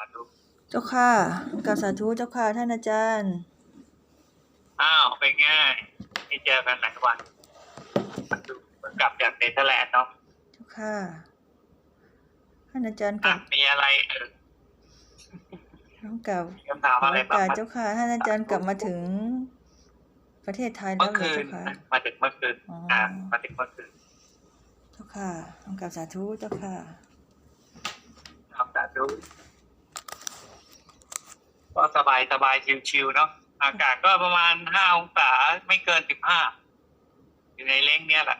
าธุเจ้าค่ะกับสาธุเจ้าค่ะท่านอาจารย์ อ้าวเป็นไงที่เจอกันหลายวันเพิ่งกลับจากเนเธอร์แลนด์เนาะเจ้าค่ะท่านอาจารย์กัอะบมีอะไรเออน้องกับมีคำถามขออะไรโอบ้างกาสครับเจ้าค่ะท่านอาจารย์กลับมาถึงประเทศไทยแล้เมื่วอเหรอคืนเจ้าค่ะมาถึงเมื่อคืนอ๋ออ่ามาถึงเมื่อคืนเจ้าค่ะน้องกับสาธุเจ้าค่ะทำสาธุ ก็สบายสบายชิวๆเนาะอากาศก็ประมาณห้าองศาไม่เกินสิบห้าอยู่ในเล้งเนี่ยแหละ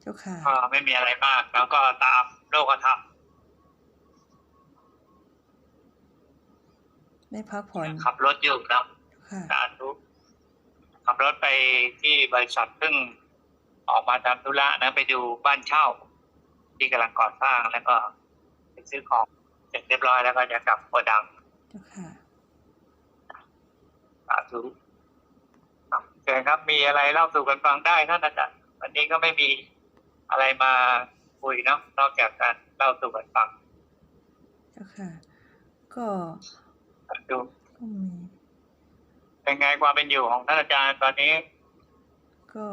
เจ้าค่ะก็ไม่มีอะไรมาก แล้วก็ตามโลกธรรมได้พักผ่อนขับรถอยู่เนาะเจ้าค่ะสาธุขับรถไปที่บริษัทซึ่งออกมาทำธุระนะไปดูบ้านเช่า ที่กำลังก่อสร้างแล้วก็ไป ซื้อของเสร็จเรียบร้อยแล้วก็จะกลับโกดังเจ้าค่ะสาธุครับเชิญครับ มีอะไรเล่าสู่กันฟังได้ท่านอาจารย์วันนี้ก็ไม่มีอะไรมาคุยเนาะนอกจากการเล่าสู่กันฟังเจ้าค่ะก็สาธุก็มีเป็นไงความเป็นอยู่ของท่านอาจารย์ตอนนี้ ก็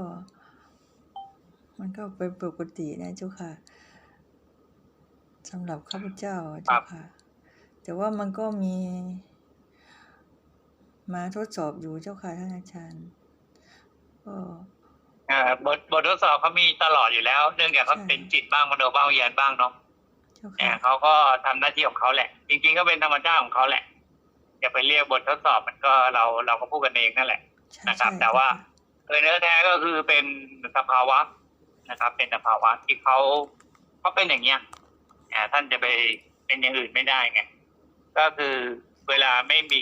มันก็เป็นปกตินะเจ้าค่ะ สำหรับข้าพเจ้าอะเจ้าค่ะ แต่ว่ามันก็มี มาทดสอบอยู่เจ้าค่ะท่านอาจารย์ก็เอ่อบทบททดสอบเขามีตลอดอยู่แล้วเนื่องจากเขาใช่เป็นจิตบ้างมโนบ้างวิญญาณบ้างเนาะเจ้าเนี่ยค่ะเขาก็ทำหน้าที่ของเขาแหละ จริง ๆ ก็เป็นธรรมชาติของเขาแหละอย่าไปเรียกบททดสอบมันก็เราเราก็พูดกันเองนั่นแหละใช่นะครับใช่แต่ว่าเจ้ค่ะโดยเนื้อแท้ก็คือเป็นสภาวะนะครับ เป็นสภาวะที่เขาเขาเป็นอย่างเงี้ยอ่า ท่านจะไปเป็นอย่างอื่นไม่ได้ไงก็คือเวลาไม่มี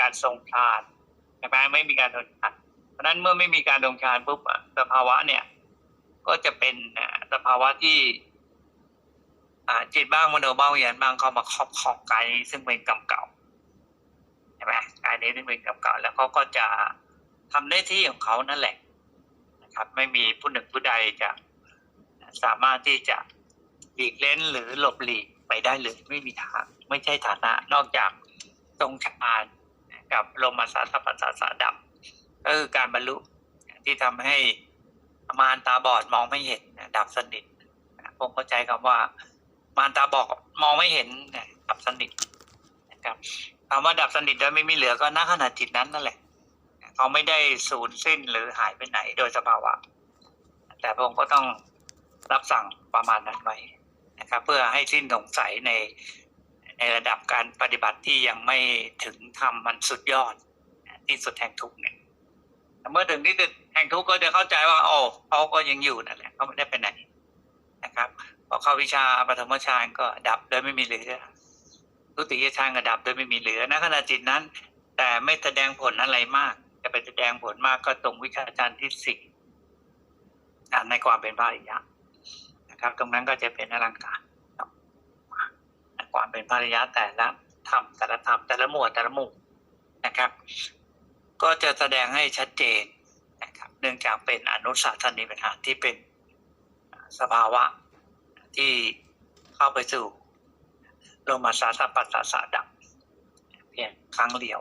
การทรงฌานใช่ไหมไม่มีการทรงฌานเพราะนั้นเมื่อไม่มีการทรงฌานปุ๊บสภาวะเนี่ย ก็จะเป็นอ่าสภาวะที่อ่าจิตบ้างมโนบ้างวิญญาณบ้างเข้ามาครอบครองกายซึ่งเป็นกรรมเก่าใช่ไหมกายนี้ซึ่งเป็นกรรมเก่า แล้วเขาก็จะทำหน้าที่ของเขานั่นแหละ นะครับ ไม่มีผู้หนึ่งผู้ใดจะสามารถที่จะ หลีกเล่นหรือหลบหลีกไปได้เลยไม่มีทาง ไม่ใช่ฐานะนอกจากทรงฌานกับลมาสาสปัสสาสะดับก็คือการบรรลุที่ทำให้มารตาบอดมองไม่เห็นดับสนิทผมเข้าใจคำว่ามารตาบอกมองไม่เห็นดับสนิทนะครับคำว่าดับสนิทโดยไม่มีเหลือก็ณขณะจิตนั้นนั่นแหละเขาไม่ได้สูญสิ้นหรือหายไปไหนโดยสภาวะ แต่พระองค์ก็ต้องรับสั่งประมาณนั้นไว้ นะครับเพื่อให้สิ้นสงสัยในในระดับการปฏิบัติที่ยังไม่ถึงธรรมมันสุดยอดที่สุดแห่งทุกเนี่ยเมื่อถึงที่สุดแห่งทุกก็จะเข้าใจว่าโอ้เขาก็ยังอยู่นั่นแหละเขาไม่ได้ไปไหนนะครับพอเข้าวิชาปฐมฌานก็ดับโดยไม่มีเหลือทุติยฌานก็ดับโดยไม่มีเหลือณขณะจิตนั้น แต่ไม่แสดงผลอะไรมากจะไปแสดงผลมากก็ตรงวิชาฌานที่สี่ในความเป็นพระอริยะ นะครับ ตรงนั้นก็จะเป็นอลังการความเป็นพระอริยะแต่ละธรรมแต่ละธรรมแต่ละหมวดแต่ละหมู่นะครับ ก็จะแสดงให้ชัดเจนนะครับ เนื่องจากเป็นอนุสาสนิปัญหาที่เป็นสภาวะที่เข้าไปสู่โลมาสาสปัสสะสะดับเพียงครั้งเดียว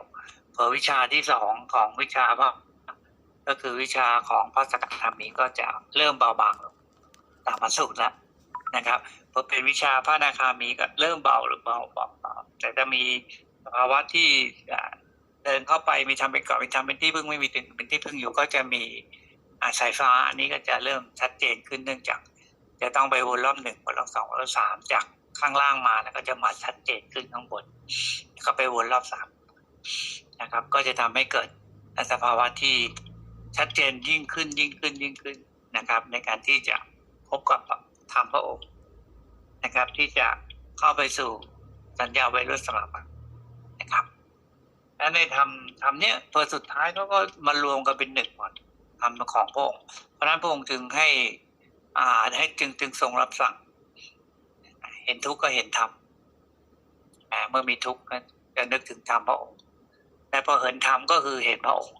เผอวิชาที่สองของวิชาว่าก็คือวิชาของพระสกทามีก็จะเริ่มเบาบางลง ตามมาสูตรแล้วนะครับพอเป็นวิชาพระนาคามีก็เริ่มเบาหรือเบาเบาเบาแต่จะมีสภาวะที่เดินเข้าไปมีทำเป็นเกาะมีทำเป็นที่พึ่งไม่มีเป็นที่พึ่งอยู่ก็จะมีอาสายฟ้าอันนี้ก็จะเริ่มชัดเจนขึ้นเนื่องจาก จะต้องไปวนรอบหนึ่งวนรอบสองวนรอบสามจากข้างล่างมาแล้วก็จะมาชัดเจนขึ้นข้างบนแล้วก็ไปวนรอบสามนะครับ ก็จะทำให้เกิดสภาวะที่ชัดเจนยิ่งขึ้นยิ่งขึ้นยิ่งขึ้นนะครับ ในการที่จะ บกับธรรมพระองค์นะครับ ที่จะเข้าไปสู่สัญญาไวรุสสมาบัตินะครับและในธรรมธรรมเนี้ยตัวสุดท้ายเขาก็มารวมกันเป็นหนึ่งหมดธรรมของพระองค์เพราะนั้นพระองค์จึงให้อ่าให้จึงจึงทรงรับสั่ง เห็นทุกข์ก็เห็นธรรมเมื่อมีทุกข์ก็จะนึกถึงธรรมพระองค์แต่พอเห็นธรรมก็คือเห็นพระองค์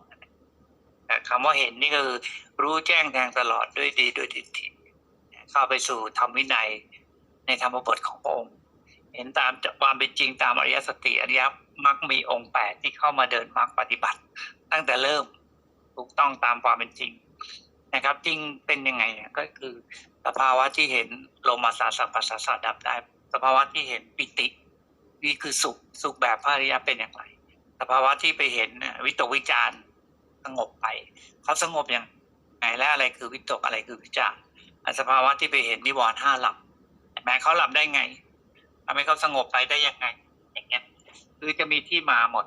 คำว่าเห็นนี่ก็คือรู้แจ้งแทงตลอดด้วยดีด้วยดิฐิ เข้าไปสู่ธรรมวินัยในธรรมบทของพระองค์ เห็นตามความเป็นจริงตามอริยสัจสี่อริยมรรคมีองค์แปดที่เข้ามาเดินมรรคปฏิบัติ ตั้งแต่เริ่มถูกต้องตามความเป็นจริงนะครับ จริงเป็นยังไงเนี่ยก็คือสภาวะที่เห็นโลมาสาสัพพสสะสะดับได้ สภาวะที่เห็นปิตินี่คือสุขสุขแบบพระอริยะเป็นอย่างไร สภาวะที่ไปเห็นวิตกวิจารสงบไปเขาสงบอย่างไงและอะไรคือวิตกอะไรคือวิจาร สภาวะที่ไปเห็นนิวรณ์ห้าหลับเห็นไหมเขาหลับได้ไงทำให้เขาสงบไปได้ยังไง อย่างเงี้ยคือจะมีที่มาหมด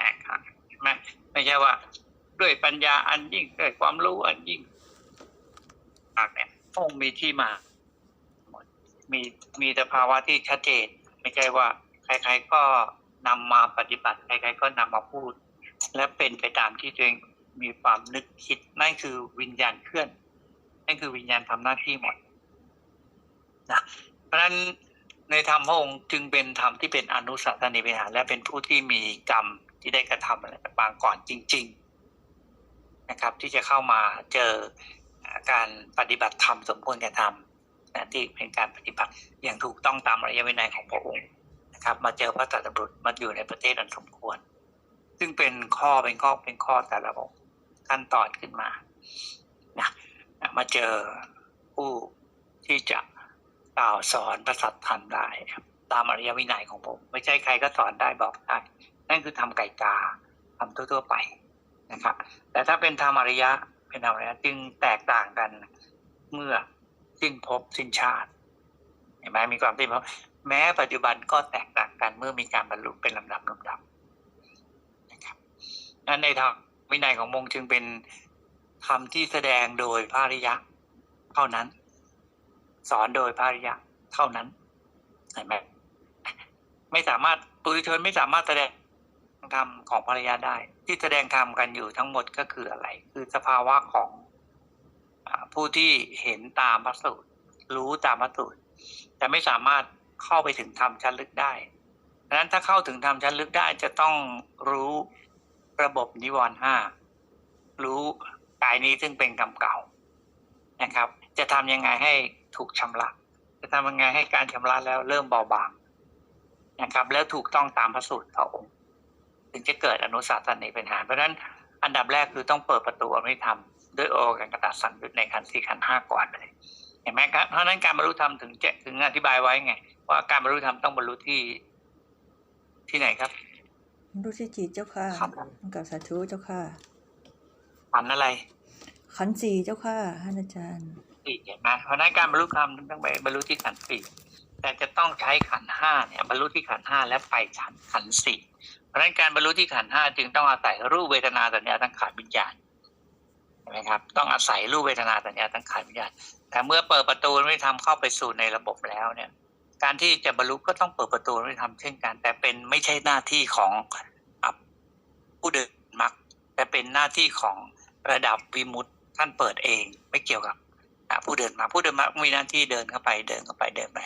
นะครับไหมไม่ใช่ว่า ด้วยปัญญาอันยิ่งด้วยความรู้อันยิ่งอะเนี่ยคงมีที่มาหมดมีมีสภาวะที่ชัดเจน ไม่ใช่ว่า ใคร ๆก็นำมาปฏิบัติ ใครๆก็นำมาพูด และเป็นไปตามที่ตัวเองมีความนึกคิดนั่นคือวิญญาณเคลื่อน นั่นคือวิญญาณทำหน้าที่หมดนะเพราะฉะนั้นในธรรมพระองค์จึงเป็นธรรมที่เป็นอนุสัตตนิเวหาและเป็นผู้ที่มีกรรมที่ได้กระทำอะไรบางก่อนจริง ๆนะครับ ที่จะเข้ามาเจอการปฏิบัติธรรมสมควรแก่ธรรมนะที่เป็นการปฏิบัติอย่างถูกต้องตามอริยวินัยของพระองค์นะครับ มาเจอพระตรัสบุตรมาอยู่ในประเทศอันสมควร ซึ่งเป็นข้อเป็นข้อเป็นข้อแต่ละองค์ขั้นตอนขึ้นมานะ มาเจอผู้ที่จะกล่าวสอนพระสัทธรรมได้ตามอริยวินัยของผม ไม่ใช่ใครก็สอนได้บอกได้ นั่นคือทำไก่กาทำทั่ว ๆ ไปนะครับ แต่ถ้าเป็นธรรมอริยะเป็นธรรมอริยะจึงแตกต่างกันเมื่อสิ้นภพสิ้นชาติเห็นไหมมีความที่แม้ปัจจุบันก็แตกต่างกันเมื่อมีการบรรลุเป็นลำดับลำดับนะครับนั้นในทางวินัยของมงจึงเป็น ธรรมที่แสดงโดยพระริยะ เท่านั้น สอนโดยพระริยะ เท่านั้นเห็นไหมไม่สามารถปุถุชนไม่สามารถแสดงธรรมของพระริยะได้ ที่แสดงธรรมกันอยู่ทั้งหมดก็คืออะไร คือสภาวะของอผู้ที่เห็นตามพระสูตร รู้ตามพระสูตร แต่ไม่สามารถเข้าไปถึงธรรมชั้นลึกได้ดังนั้นถ้าเข้าถึงธรรมชั้นลึกได้จะต้องรู้ระบบนิวรณ์ห้ารู้ กายนี้ซึ่งเป็นกรรมเก่านะครับ จะทำยังไงให้ถูกชำระ จะทำยังไงให้การชำระแล้วเริ่มเบาบางนะครับ แล้วถูกต้องตามพระสูตรพระองค์ ถึงจะเกิดอนุสาสนีเป็นหารเพราะฉะนั้นอันดับแรกคือต้องเปิดประตูอริยธรรมด้วยโอกันกระตัดสังยุตในขันธ์สี่ขันธ์ห้าก่อนเลยเห็นไหมครับเพราะฉะนั้นการบรรลุธรรมถึงจะถึงอธิบายไว้ไง ว่าการบรรลุธรรมต้องบรรลุที่ที่ไหนครับรู้ที่จิตเจ้าค่ะครับกับสาธุเจ้าค่ะขันธ์อะไร ขันสี่เจ้าค่ะท่านอาจารย์สี่เห็นไหมเพราะนั้นการบรรลุธรรมต้องไปบรรลุที่ขันสี่แต่จะต้องใช้ขันห้าเนี่ยบรรลุที่ขันห้าและไปขันขันสี่เพราะนั้นการบรรลุที่ขันห้าจึงต้องอาศัยรูปเวทนาสัญญาสังขารวิญญาณเห็นไหมครับ ต้องอาศัยรูปเวทนาสัญญาสังขารวิญญาณแต่เมื่อเปิดประตูไม่ทำเข้าไปสู่ในระบบแล้วเนี่ย การที่จะบรรลุก็ต้องเปิดประตูไม่ทำเช่นกัน แต่เป็นไม่ใช่หน้าที่ของผู้เดินมรรคแต่เป็นหน้าที่ของระดับวิมุตติ ท่านเปิดเองไม่เกี่ยวกับอะผู้เดินมรรคผู้เดินมรรคมีหน้าที่เดินเข้าไปเดินเข้าไปเดินไป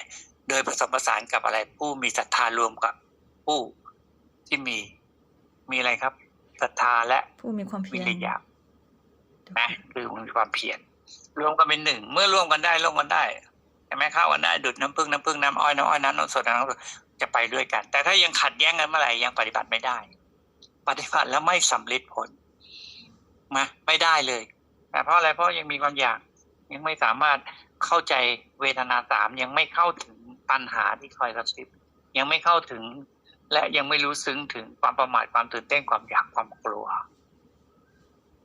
โดยผสมผสานกับอะไรผู้มีศรัทธารวมกับผู้ที่มีมีอะไรครับศรัทธาและผู้มีความวิเพียรริยะเจ้านะค่ะคือมีความเพียรรวมกันเป็นหนึ่งเมื่อรวมกันได้รวมกันได้ใช่ไหมเข้ากันได้ดุดน้ำพึ่งน้ำพึ่งน้ำอ้อยน้ำอ้อยน้ำนมสดน้ำนมสดจะไปด้วยกัน แต่ถ้ายังขัดแย้งกันเมื่อไหร่ยังปฏิบัติไม่ได้ ปฏิบัติแล้วไม่สำลิดผลมาไม่ได้เลยนะ เพราะอะไรเพราะยังมีความอยากยังไม่สามารถเข้าใจเวทนาสามยังไม่เข้าถึงปัญหาที่คอยกระซิบยังไม่เข้าถึง และยังไม่รู้ซึ้งถึงความประมาทความตื่นเต้นความอยากความกลัว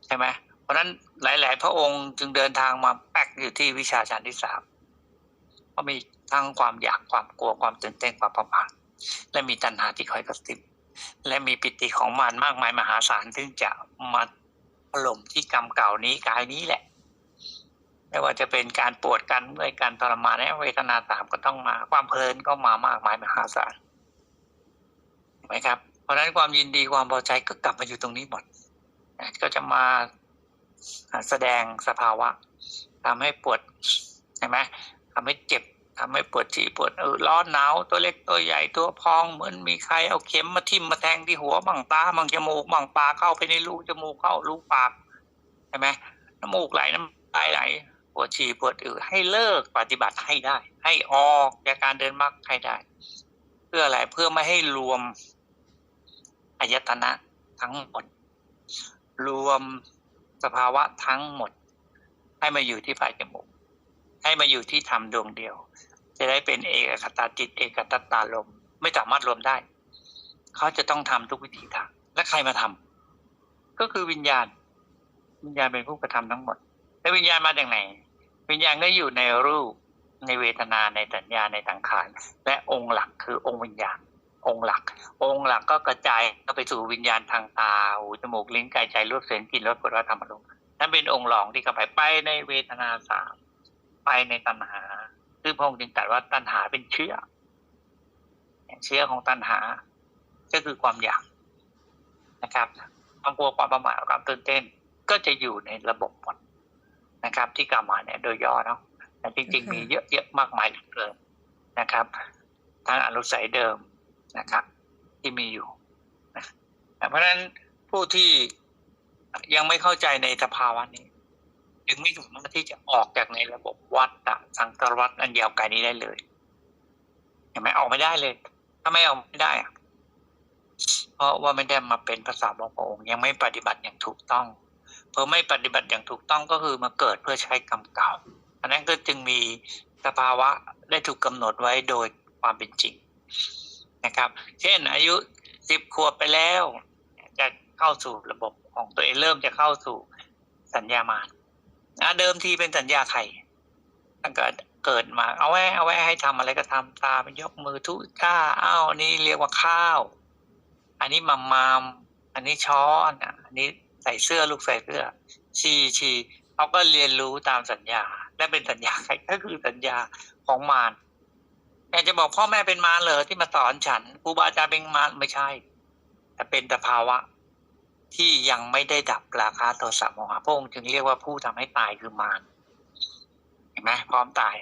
ใช่ไหมเพราะฉะนั้นหลาย ๆ พระองค์จึงเดินทางมาแป๊กอยู่ที่วิชาชั้นที่สามเพราะมีทั้งความอยากความกลัวความตื่นเต้นความประมาทและมีตัณหาที่คอยกระซิบและมีปิติของมารมากมายมหาศาลซึ่งจะมา ถล่มที่กรรมเก่านี้กายนี้แหละ ไม่ว่าจะเป็นการปวดการเมื่อยการทรมานและเวทนาสามก็ต้องมา ความเพลินก็มามากมายมหาศาลไหมครับ เพราะฉะนั้นความยินดีความพอใจก็กลับมาอยู่ตรงนี้หมดก็จะมาแสดงสภาวะทำให้ปวดใช่ไหมทำให้เจ็บ ทำให้ปวดจีปวดเออร้อนหนาวตัวเล็กตัวใหญ่ตัวพองเหมือนมีใครเอาเข็มมาทิ่มมาแทงที่หัวบังตาบังจมูกบังปากเข้าไปในรูจมูกเข้ารูปากใช่ไหมน้ำมูกไหลน้ำลายไหลปวดฉี่ปวดอืดให้เลิกปฏิบัติให้ได้ ให้ออกจากการเดินมรรคให้ได้ เพื่ออะไรเพื่อไม่ให้รวมอายตนะทั้งหมด รวมสภาวะทั้งหมด ให้มาอยู่ที่ปลายจมูก ให้มาอยู่ที่ธรรมดวงเดียว จะได้เป็นเอกคตาจิตเอกตตาลมไม่สามารถรวมได้ เขาจะต้องทำทุกวิธีทาง และใครมาทำก็คือวิญญาณ วิญญาณเป็นผู้กระทำทั้งหมด แล้ววิญญาณมาจากไหน วิญญาณก็อยู่ในรูปในเวทนาในสัญญาในสังขารและองค์หลักคือองค์วิญญาณ องค์หลัก องค์หลักก็กระจายก็ไปสู่วิญญาณทางตาหูจมูกลิ้นกายใจรูปเสียงกลิ่นรสผลิภัณฑ์ธรรมารมณ์นั่นเป็นองค์รองที่เข้าไปไปในเวทนาสาม ไปในตัณหา ซึ่งพระองค์จึงตรัสว่าตัณหาเป็นเชื้อ เชื้อของตัณหา ก็คือความอยากนะครับ ความกลัวความประมาทความตื่นเต้น ก็จะอยู่ในระบบหมดนะครับ ที่กล่าวมาเนี่ยโดยย่อเนาะแต่จริง ๆ มีเยอะเยอะมากมายเหลือเกินนะครับทั้งอนุสัยเดิมนะครับ ที่มีอยู่นะเพราะฉะนั้นผู้ที่ยังไม่เข้าใจในสภาวะนี้ จึงไม่สามารถที่จะออกจากในระบบวัฏฏะสังสารวัฏอันยาวไกลนี้ได้เลยเห็นไหมออกไม่ได้เลย ถ้าไม่ออกไม่ได้อะเพราะว่าไม่ได้มาเป็นภาษาของพระองค์ยังไม่ปฏิบัติอย่างถูกต้องเพราะไม่ปฏิบัติอย่างถูกต้องก็คือมาเกิดเพื่อใช้กรรมเก่าอันนั้นก็จึงมีสภาวะได้ถูกกำหนดไว้โดยความเป็นจริงนะครับ เช่น อายุสิบขวบไปแล้ว จะเข้าสู่ระบบของตัวเองเริ่มจะเข้าสู่สัญญามาร นะเดิมทีเป็นสัญญาไข่ตั้งแต่เกิดมา เอาไว้เอาไว้ให้ทำอะไรก็ทำตาไปยกมือทุก้าอ้าวนนี้เรียกว่าข้าว อันนี้มัมมามอันนี้ช้อนอันนี้ใส่เสื้อลูกใส่เสื้อชีชีเขาก็เรียนรู้ตามสัญญา และเป็นสัญญาใครก็คือสัญญาของมารอยากจะบอกพ่อแม่เป็นมารเหรอที่มาสอนฉันครูบาอาจารย์เป็นมารไม่ใช่ แต่เป็นสภาวะ ที่ยังไม่ได้ดับราคาโทสะโมหะพระองค์จึงเรียกว่าผู้ทำให้ตายคือมารเห็นไหมพร้อมตาย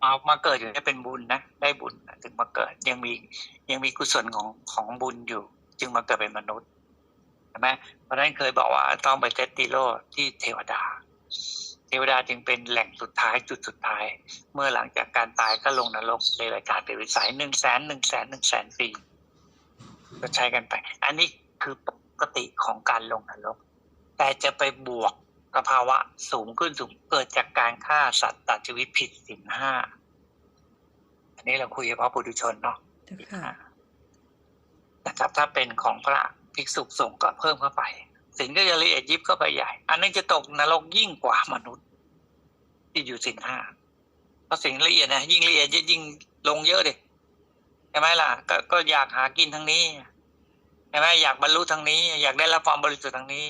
เอามาเกิดอยู่ได้เป็นบุญนะได้บุญถึงมาเกิดยังมียังมีกุศลของของบุญอยู่ จึงมาเกิดเป็นมนุษย์เห็นไหมเพราะฉะนั้นเคยบอกว่าต้องไปเซตติโลที่เทวดา เทวดาจึงเป็นแหล่งสุดท้ายจุดสุดท้าย เมื่อหลังจากการตายก็ลงนรกในรายการเปรตวิสัยหนึ่งแสนหนึ่งแสนหนึ่งแสนปีก็ใช้กันไป อันนี้คือ กติของการลงนรก แต่จะไปบวกสภาวะสูงขึ้นสูงเกิดจากการฆ่าสัตว์ตัดชีวิตผิดศีลห้าอันนี้เราคุยเฉพาะปุถุชนเนาะเจ้าศีลค่ะห้านะครับ ถ้าเป็นของพระภิกษุสงฆ์ก็เพิ่มเข้าไปศีลก็จะละเอียดยิบเข้าไปใหญ่ อันนั้นจะตกนรกยิ่งกว่ามนุษย์ ที่อยู่ศีลห้าเพราะศีลละเอียดนะยิ่งละเอียดยิ่งลงเยอะดิใช่ไหมล่ะ ก็ก็อยากหากินทั้งนี้ใช่ไหมอยากบรรลุทางนี้ อยากได้รับความบริสุทธิ์ทางนี้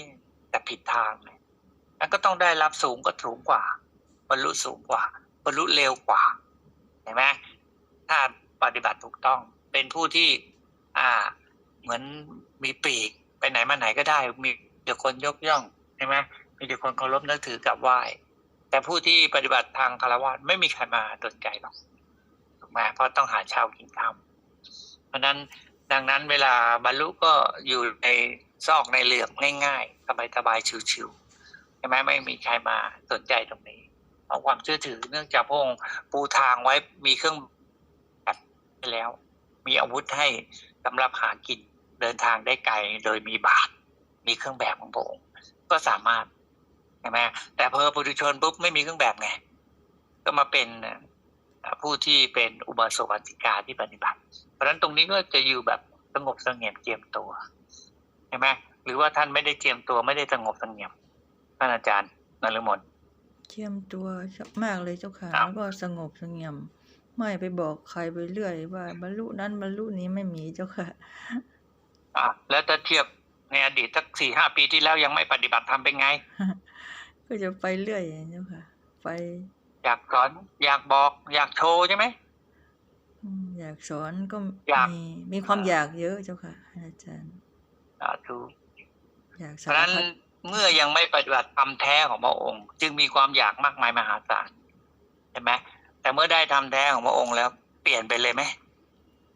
แต่ผิดทางเลยแล้วก็ต้องได้รับสูงก็สูงกว่า บรรลุสูงกว่า บรรลุเร็วกว่าเห็นไหมถ้าปฏิบัติถูกต้อง เป็นผู้ที่ อ่า เหมือนมีปีกไปไหนมาไหนก็ได้ มีเดี๋ยวคนยกย่องใช่ไหมมีเดี๋ยวคนเคารพนับถือกราบไหว้แต่ผู้ที่ปฏิบัติทางคารวะไม่มีใครมาสนใจหรอกถูกไหมเพราะต้องหาเช้ากินค่ำเพราะนั้น ดังนั้นเวลาบรรลุก็อยู่ในซอกในเหลือบง่ายๆสบายๆชิวๆใช่ไหมไม่มีใครมาสนใจตรงนี้เอาความเชื่อถือเนื่องจากพระองค์ปูทางไว้มีเครื่องแบบไปแล้ว มีอาวุธให้สำหรับหากินเดินทางได้ไกลโดยมีบาตรมีเครื่องแบบของพระองค์ก็สามารถใช่ไหมแต่เพอปุถุชนปุ๊บไม่มีเครื่องแบบไงก็มาเป็น ผู้ที่เป็นอุบาสกอุบาสิกาที่ปฏิบัติ เพราะฉะนั้นตรงนี้ก็จะอยู่แบบสงบเสงี่ยมเจียมตัวใช่ไหมหรือว่าท่านไม่ได้เจียมตัวไม่ได้สงบเสงี่ยมท่านอาจารย์นฤมลเทียมตัวมากเลยเจ้าค่ะครับแล้วก็สงบเสงี่ยมไม่ไปบอกใครไปเรื่อยว่าบรรลุนั้นบรรลุนี้ไม่มีเจ้าค่ะอะแล้วถ้าเทียบในอดีตสักสี่ห้าปีที่แล้วยังไม่ปฏิบัติธรรมเป็นไง ก็จะไปเรื่อยเจ้าค่ะ ไป อยากสอน อยากบอก อยากโชว์ใช่ไหมอืมอยากสอนก็อยากมีมีความอยากเยอะเจ้าค่ะอาจารย์อ่าถูกอยากเพสาราะฉะรนั้นพัดเมื่อยังไม่ปฏิบัติธรรมแท้ของพระองค์ จึงมีความอยากมากมายมหาศาลใช่ไหมแต่เมื่อได้ทำแท้ของพระองค์แล้ว เปลี่ยนไปเลยไหม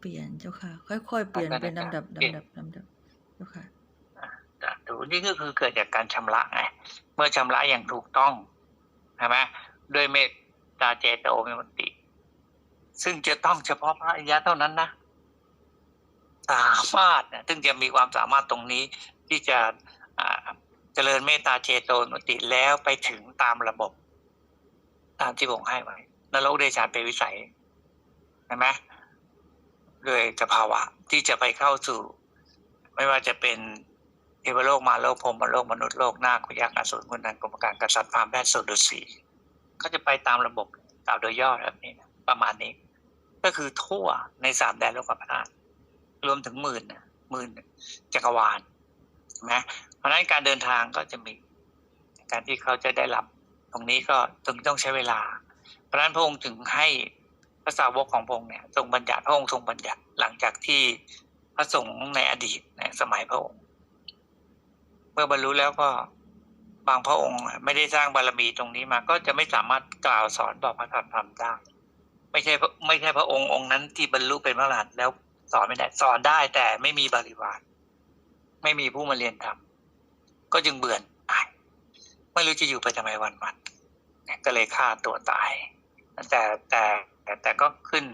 เปลี่ยนเจ้าค่ะ ค่อยๆเปลี่ยนอาจารย์เป็นลำดับเปลี่ยนลำดับลำดับเจ้าค่ะอะถูกนี่ก็คือเกิดจากการชำระไงเมื่อชำระอย่างถูกต้องใช่ไหมด้วยเมต ตาเจโตวิมุตติ ซึ่งจะต้องเฉพาะพระอริยะเท่านั้นนะสามารถนะซึ่งจะมีความสามารถตรงนี้ที่จะเจริญเมตตาเจโตวิมุติแล้วไปถึงตามระบบ ตามที่ผมให้ไว้นรกเดชานเป็นวิสัยเห็นไหมด้วยสภาวะที่จะไปเข้าสู่ ไม่ว่าจะเป็นเทวโลกมาโลกพรมโลกมนุษย์โลกนาคพยักษ์อสูรมุนันกรรมการกษัตริย์พามแพทย์สุดุสี ก็จะไปตามระบบกล่าวโดยย่อแบบนี้นะประมาณนี้ ก็คือทั่วในสามแดนโลกธาตุรวมถึงหมื่นหมื่นจักรวาลใช่ไหมเพราะนั้นการเดินทางก็จะมีการที่เขาจะได้รับตรงนี้ก็ถึงต้องใช้เวลา เพราะฉะนั้นพระองค์ถึงให้พระสาวกของพระองค์เนี่ยทรงบัญญัติพระองค์ทรงบัญญัติหลังจากที่พระสงฆ์ในอดีตในสมัยพระองค์ เมื่อบรรลุแล้วก็ บางพระองค์ไม่ได้สร้างบารมีตรงนี้มา ก็จะไม่สามารถกล่าวสอนบอกพระธรรมธรรมได้ไม่ใช่ไม่ใช่พระองค์องค์นั้นที่บรรลุเป็นพระอรหันต์แล้วสอนไม่ได้สอนได้แต่ไม่มีบริวารไม่มีผู้มาเรียนธรรมก็จึงเบื่อหน่ายไม่รู้จะอยู่ไปทำไมวันวันก็เลยฆ่าตัวตาย แต่แต่แต่แต่ก็ขึ้น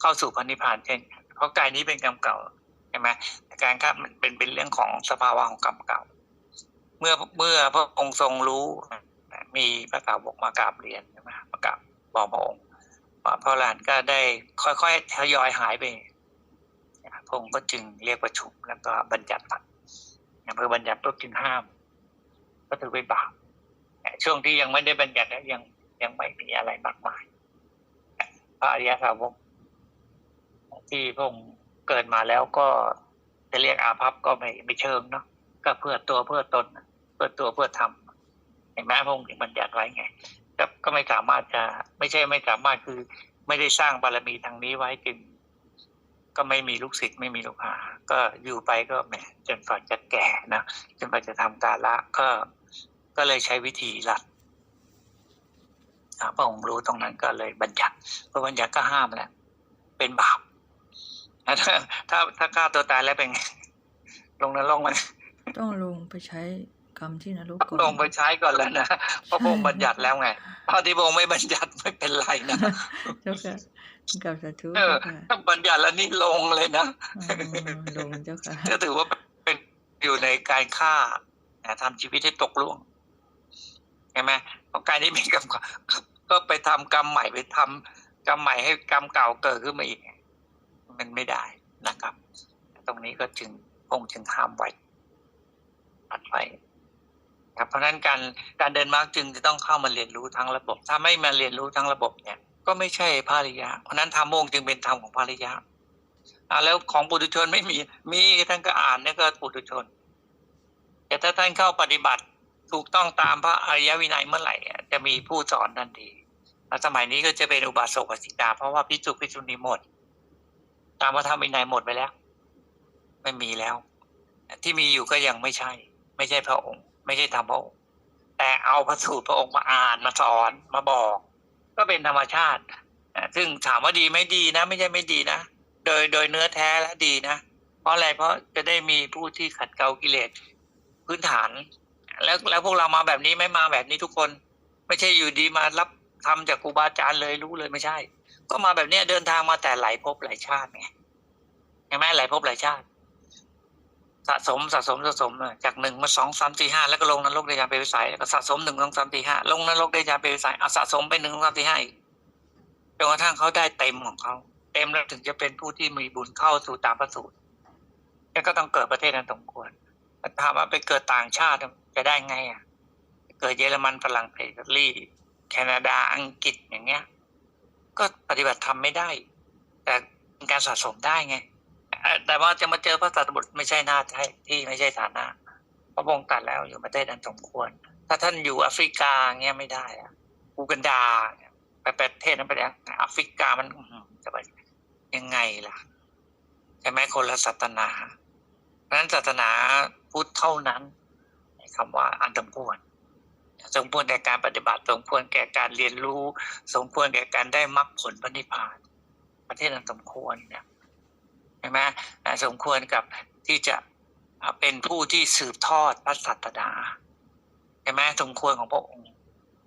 เข้าสู่พระนิพพานเช่นเพราะกายนี้เป็นกรรมเก่าใช่ไหมการฆ่ามันเป็นเป็นเรื่องของสภาวะของกรรมเก่า เมื่อเมื่อพระองค์ทรงรู้ มีพระสาวกมากราบเรียนมากราบบอกพระองค์พระหลานก็ได้ค่อยๆทยอยหายไปพระองค์ก็จึงเรียกประชุมแล้วก็บัญญัติตัดเพื่อบัญญัติปุ๊บจึงห้าม ก็ถือเป็นบาปช่วงที่ยังไม่ได้บัญญัติยังยังไม่มีอะไรมากมาย พระอริยสาวกที่พระองค์เกิดมาแล้วก็จะเรียกอาภัพก็ไม่ไม่เชิงเนาะก็เพื่อตัวเพื่อตน เพื่อตัวเพื่อทำเห็นไหมพระองค์ถึงบัญญัติไว้ไงก็ก็ไม่สามารถจะไม่ใช่ไม่สามารถคือไม่ได้สร้างบารมีทางนี้ไว้จึง ก็ไม่มีลูกศิษย์ไม่มีลูกหา ก็อยู่ไปก็แหมจนฝ่าจะแก่นะจนฝ่าจะทำกาละก็ก็เลยใช้วิธีลัดพระองค์รู้ตรงนั้นก็เลยบัญญัติพอบัญญัติก็ห้ามแล้วเป็นบาปถ้าถ้าถ้าฆ่าตัวตายแล้วเป็นไงลงนรกมัน ต้องลงไปใช้ กรรมที่นรกก่อนลงไปใช้ก่อนแล้วนะเพราะพระองค์บัญญัติแล้วไงพอที่พระองค์ไม่บัญญัติไม่เป็นไรนะเจ้าค่ะกับสาธุเออเจ้าค่ะถ้าบัญญัติแล้วนี่ลงเลยนะอ๋อลงเจ้าค่ะก็ถือว่าเป็นอยู่ในการฆ่าทำชีวิตให้ตกล่วงใช่ไหมเพราะการนี้เป็นกรรมเก่าก็ไปทำกรรมใหม่ไปทำกรรมใหม่ให้กรรมเก่าเกิดขึ้นมาอีก มันไม่ได้นะครับ ตรงนี้ก็จึงพระองค์จึงห้ามไว้ตัดไว้ ครับเพราะฉะนั้นการการเดินมารรคจึงจะต้องเข้ามาเรียนรู้ทั้งระบบ ถ้าไม่มาเรียนรู้ทั้งระบบเนี่ยก็ไม่ใช่พระอริยะ เพราะนั้นธรรมโมงจึงเป็นธรรมของพระอริยะอ่าแล้วของปุถุชนไม่มีมีท่านก็อ่านนี่ก็ปุถุชน แต่ถ้าท่านเข้าปฏิบัติถูกต้องตามพระอริยวินัยเมื่อไหร่จะมีผู้สอนทันทีแล้วสมัยนี้ก็จะเป็นอุบาสกสิกาเพราะว่าพิจุพิจุนีหมด ตามพระธรรมวินัยหมดไปแล้ว ไม่มีแล้ว ที่มีอยู่ก็ยังไม่ใช่ ไม่ใช่พระองค์ ไม่ใช่ธรรมพระองค์แต่เอาพระสูตรพระองค์มาอ่านมาสอนมาบอก ก็เป็นธรรมชาติซึ่งถามว่าดีไม่ดีนะ ไม่ใช่ไม่ดีนะโดยโดยเนื้อแท้และดีนะเพราะอะไรเพราะจะได้มีผู้ที่ขัดเกลากิเลสพื้นฐาน แล้วแล้วพวกเรามาแบบนี้ไม่มาแบบนี้ทุกคน ไม่ใช่อยู่ดีมารับทำจากครูบาอาจารย์เลยรู้เลยไม่ใช่ ก็มาแบบเนี้ยเดินทางมาแต่หลายภพหลายชาติไงเห็นไหมหลายภพหลายชาติ สะสมสะสมสะสมอะจากหนึ่งมาสองสามสี่ห้าแล้วก็ลงนรกเดชาเปรตวิสัยแล้วก็สะสมหนึ่งสองสามสี่ห้าลงนรกเดชาเปรตวิสัยเอาสะสมไปหนึ่งสองสามสี่ห้าอีกจนกระทั่งเขาได้เต็มของเขาเต็มแล้วถึงจะเป็นผู้ที่มีบุญเข้าสู่ตามประสูตรแล้วก็ต้องเกิดประเทศนั้นสมควรถามว่าไปเกิดต่างชาติจะได้ไงอะ เกิดเยอรมันฝรั่งเศสอิตาลีแคนาดาอังกฤษอย่างเงี้ย ก็ปฏิบัติธรรมไม่ได้ แต่การสะสมได้ไง แต่ว่าจะมาเจอพระสัตบุตรไม่ใช่หน้าใช่ที่ไม่ใช่ฐานะพระองค์ตัดแล้วอยู่ประเทศนั้นสมควร ถ้าท่านอยู่แอฟริกาเงี้ยไม่ได้อะอูกันดาไปประเทศนั้นไปแล้วแอฟริกามันจะไปยังไงล่ะใช่ไหมคนละศาสนาเพราะฉะนั้นศาสนาพุทธเท่านั้นคำว่าอันสมควรสมควรแก่การปฏิบัติสมควรแก่การเรียนรู้ สมควรแก่การได้มรรคผลพระนิพพาน ประเทศนั้นสมควรเนี่ย ช่ไหมอ่าสมควรกับที่จะอ่าเป็นผู้ที่สืบทอดพระศาสนาใช่ไหมสมควรของพระองค์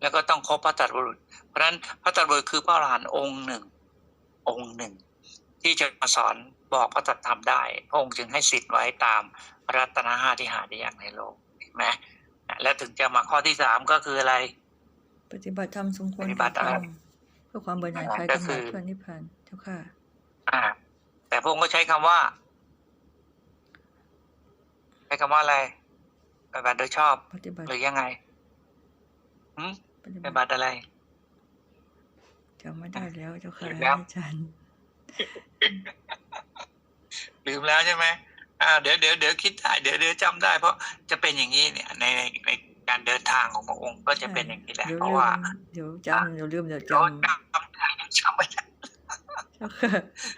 แล้วก็ต้องครบพระตรัสบุรุษ เพราะฉะนั้นพระตรัสบุรุษคือพระอรหันต์องค์หนึ่ง องค์หนึ่ง ที่จะมาสอนบอกพระตรัสธรรมได้ พระองค์จึงให้สิทธิ์ไว้ตามรัตนห้าที่หาได้ยากในโลกเห็นไหมและถึงจะมาข้อที่สามก็คืออะไร ปฏิบัติธรรมสมควรปฏิบัติธรรมเพื่อความเบื่อหน่ายคลายก็กำหคืนัดอเพื่อนิพพานเจ้าค่ะ อ่า แต่พระองค์ก็ใช้คำว่า ใช้คำว่าอะไรปฏิบัติโดยชอบปฏิบัติหรือยังไงหืมปฏิปฏิบับัติติอะไรจำไม่ได้แล้วเจ้าค่ะลืมแล้วอาจารย์ลืมแล้วใช่ไหมอ่าเดี๋ยวเดี๋ยวเดี๋ยวคิดได้เดี๋ยวเดี๋ยวจำได้ เพราะจะเป็นอย่างนี้เนี่ย ในในในการเดินทางของพระองค์ก็จะเป็นอย่างนี้แหละเดี๋ยวเพลืราะมว่าเดี๋ยวจำเดี๋ยวลืมเดี๋ยวจโดนจำได้จำไม่ได้ำ เจ้าค่ะ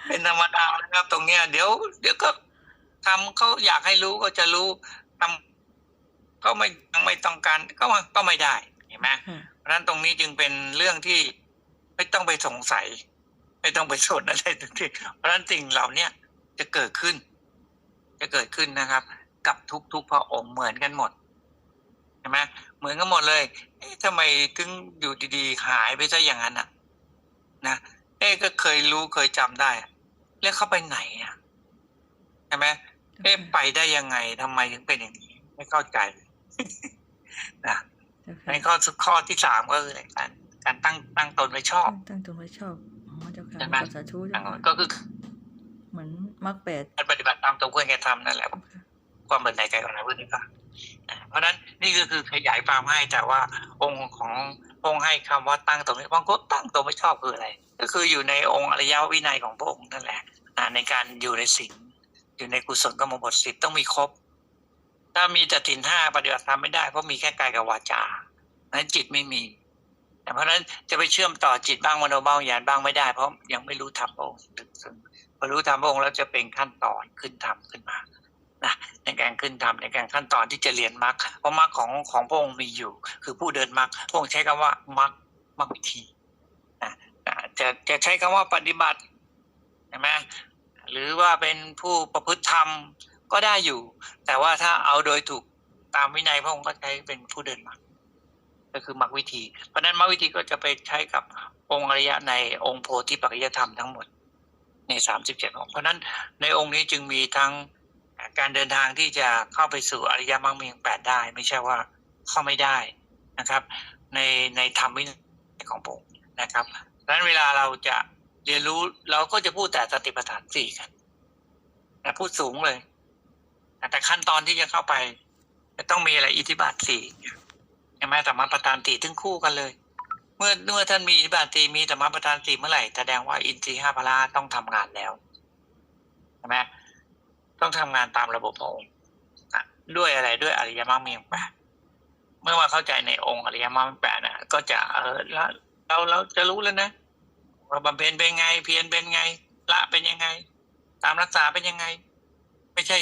เป็นธรรมดานะครับ ตรงเนี้ย เดี๋ยว เดี๋ยวก็ทำเขาอยากให้รู้ก็จะรู้ทำก็ไม่ยังไม่ต้องการก็ก็ไม่ได้เห็นไหมค่ะเพราะฉะนั้นตรงนี้จึงเป็นเรื่องที่ไม่ต้องไปสงสัย ไม่ต้องไปสนอะไรทั้งที่เพราะฉะนั้นสิ่งเหล่าเนี้ยจะเกิดขึ้น จะเกิดขึ้นนะครับ กับทุกๆพระองค์เหมือนกันหมดใช่ไหมเหมือนกันหมดเลยเอ๊ะทำไมถึงอยู่ดีๆหายไปซะอย่างนั้นอะ นะ เอ๊ะก็เคยรู้เคยจำได้อะแล้วเข้าไปไหนอะใช่ไหมเอ๊ะไปได้ยังไงทำไมถึงเป็นอย่างนี้ ไม่เข้าใจนะเจ้าในค่ะข้อข้อที่สามก็คืออะไรการการตั้งตั้งตนไว้ชอบ ตั้งตรงไว้ชอบอ๋อเจ้าค่ะใช่ไหมขอสาธุเจ้าค่ะก็คือ เหมือนมรรคแปดการปฏิบัติตามตัวควรแก่ทำนั่นแหละเจ้าค่ะความเบิดในใจของนายพุทธเจ้าเพราะฉะนั้นนี่ก็คือขยายความให้แต่ว่าองค์ของ องค์ให้คำว่าตั้งตนบางคนตั้งตนไม่ชอบคืออะไร ก็คืออยู่ในองค์อริยวินัยของพระองค์นั่นแหละในการอยู่ในศีลอยู่ในกุศลกรรมบทสิบต้องมีครบ ถ้ามีแต่ศีลห้าปฏิบัติธรรมไม่ได้เพราะมีแค่กายกับวาจานั้นจิตไม่มีเพราะฉะนั้นจะไปเชื่อมต่อจิตบ้างมโนบ้างญาณบ้างไม่ได้เพราะยังไม่รู้ธรรมพระองค์ลึงพอรู้ธรรมพระองค์แล้วจะเป็นขั้นตอนขึ้นธรรมขึ้นมา นะในการขึ้นธรรมในการขั้นตอนที่จะเรียนมรรคเพราะมรรคของของพระองค์มีอยู่ คือผู้เดินมรรคพระองค์ใช้คำว่ามรรคมรรควิธีนะนะจะจะใช้คำว่าปฏิบัติใช่ไหมหรือว่าเป็นผู้ประพฤติธรรมก็ได้อยู่ แต่ว่าถ้าเอาโดยถูกตามวินัยพระองค์ก็ใช้เป็นผู้เดินมรรคก็คือมรรควิธี เพราะฉะนั้นมรรควิธีก็จะไปใช้กับองค์อริยะในองค์โพธิปัจจยธรรมทั้งหมดในสามสิบเจ็ดองค์เพราะฉะนั้นในองค์นี้จึงมีทั้ง การเดินทางที่จะเข้าไปสู่อริยมรรคมีองแปดได้ ไม่ใช่ว่าเข้าไม่ได้นะครับ ในในธรรมวินัยของพระองค์นะครับดังนั้นเวลาเราจะเรียนรู้เราก็จะพูดแต่สติปัฏฐานสี่กันนะพูดสูงเลย แต่ขั้นตอนที่จะเข้าไปจะต้องมีอะไรอิทธิบาทสี่ใช่ไหมแต่มาประทานสี่ถึงคู่กันเลย เมื่อเมื่อท่านมีอิทธิบาทสี่มีธรรมประทานสี่เมื่อไหร่แสดงว่าอินทรีย์ห้าพละต้องทำงานแล้วใช่ไหม ต้องทำงานตามระบบพระองค์อะด้วยอะไรด้วยอริยมรรคมีองค์แปดเมื่อมาเข้าใจในองค์อริยมรรคมีองค์แปดนะก็จะเออแล้วเราเราจะรู้แล้วนะว่าบำเพ็ญเป็นไง เพียรเป็นไง ละเป็นยังไง ตามรักษาเป็นยังไง ไม่ใช่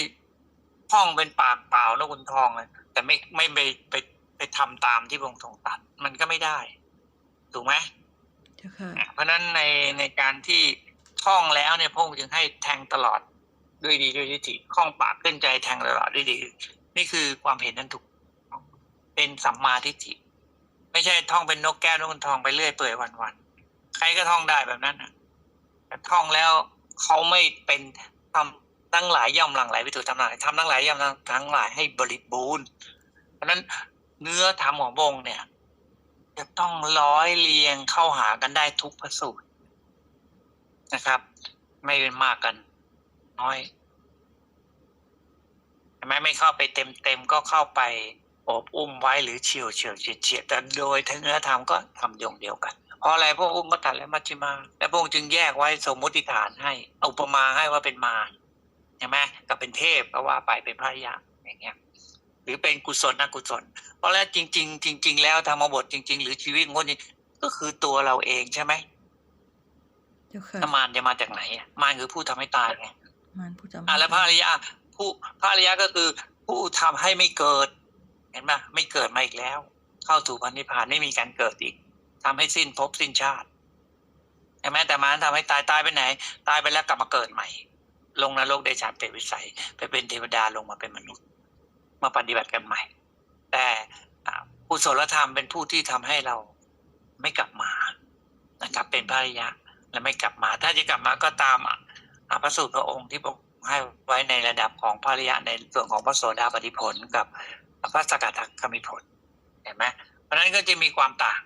ท่องเป็นปากเปล่าแล้วคุณทองเลยแต่ไม่ไม่ไปไปไปทำตามที่พระองค์ทรงตัด มันก็ไม่ได้ ถูกไหมเจ้าค่ะเพราะฉะนั้นในในการที่ท่องแล้วเนี่ยพระองค์จึงให้แทงตลอด ด้วยดีด้วยทิฏฐิคล่องปากขึ้นใจแทงตลอดด้วยดี นี่คือความเห็นนั้นถูก เป็นสัมมาทิฏฐิไม่ใช่ท่องเป็นนกแก้วนกขนทองไปเรื่อยเปื่อยวันวันๆใครก็ท่องได้แบบนั้นนะแต่ท่องแล้วเขาไม่เป็นทำทั้งหลายย่อมหลังไหลไปถูกทำหลายทำทั้งหลายย่อมทั้งหลายให้บริบูรณ์ เพราะนั้นเนื้อธรรมของพงเนี่ย จะต้องร้อยเรียงเข้าหากันได้ทุกพระสูตรนะครับ ไม่เป็นมากกัน น้อยใช่ไหมไม่เข้าไปเต็มเต็มๆก็เข้าไปโอบอุ้มไว้หรือเฉียวเฉียวเฉียดเฉียดแต่โดยทั้งเนื้อธรรมก็ทำโยงเดียวกัน เพราะอะไรพวกอุ้มมัตตะและมัชฌิมา และพระองค์จึงแยกไว้สมมติฐานให้เอาอุปมาให้ว่าเป็นมารใช่ไหมกับเป็นเทพก็ว่าไปเป็นพระอริยะอย่างเงี้ย หรือเป็นกุศลอกุศล เพราะแล้วจริง ๆ จริง ๆ แล้วธรรมบทจริง ๆ หรือชีวิตของคนนี้ก็คือตัวเราเองใช่ไหมเจ้าค่ะถ้ามารจะมาจากไหนอะมารคือผู้ทำให้ตายไง มันผู้จำอะแล้วพระอริยะผู้พระอริยะก็คือ ผู้ทำให้ไม่เกิด เห็นไหมไม่เกิดมาอีกแล้ว เข้าสู่พันธิพพานไม่มีการเกิดอีกทำให้สิ้นภพสิ้นชาติใช่ไหมแต่มารทำให้ตายตายไปไหน ตายไปแล้วกลับมาเกิดใหม่ ลงนรกเดชานเปรตวิสัย ไปเป็นเทวดาลงมาเป็นมนุษย์ มาปฏิบัติกันใหม่ แต่อ่ากุศลธรรมเป็นผู้ที่ทำให้เราไม่กลับมานะครับ เป็นพระอริยะและไม่กลับมา ถ้าจะกลับมาก็ตามอะอะ พระสูตรพระองค์ที่บอกให้ไว้ในระดับของพระริยะในส่วนของพระโสดาปฏิผลกับพระสกทาคามิผลเห็นไหมเพราะนั้นก็จะมีความต่าง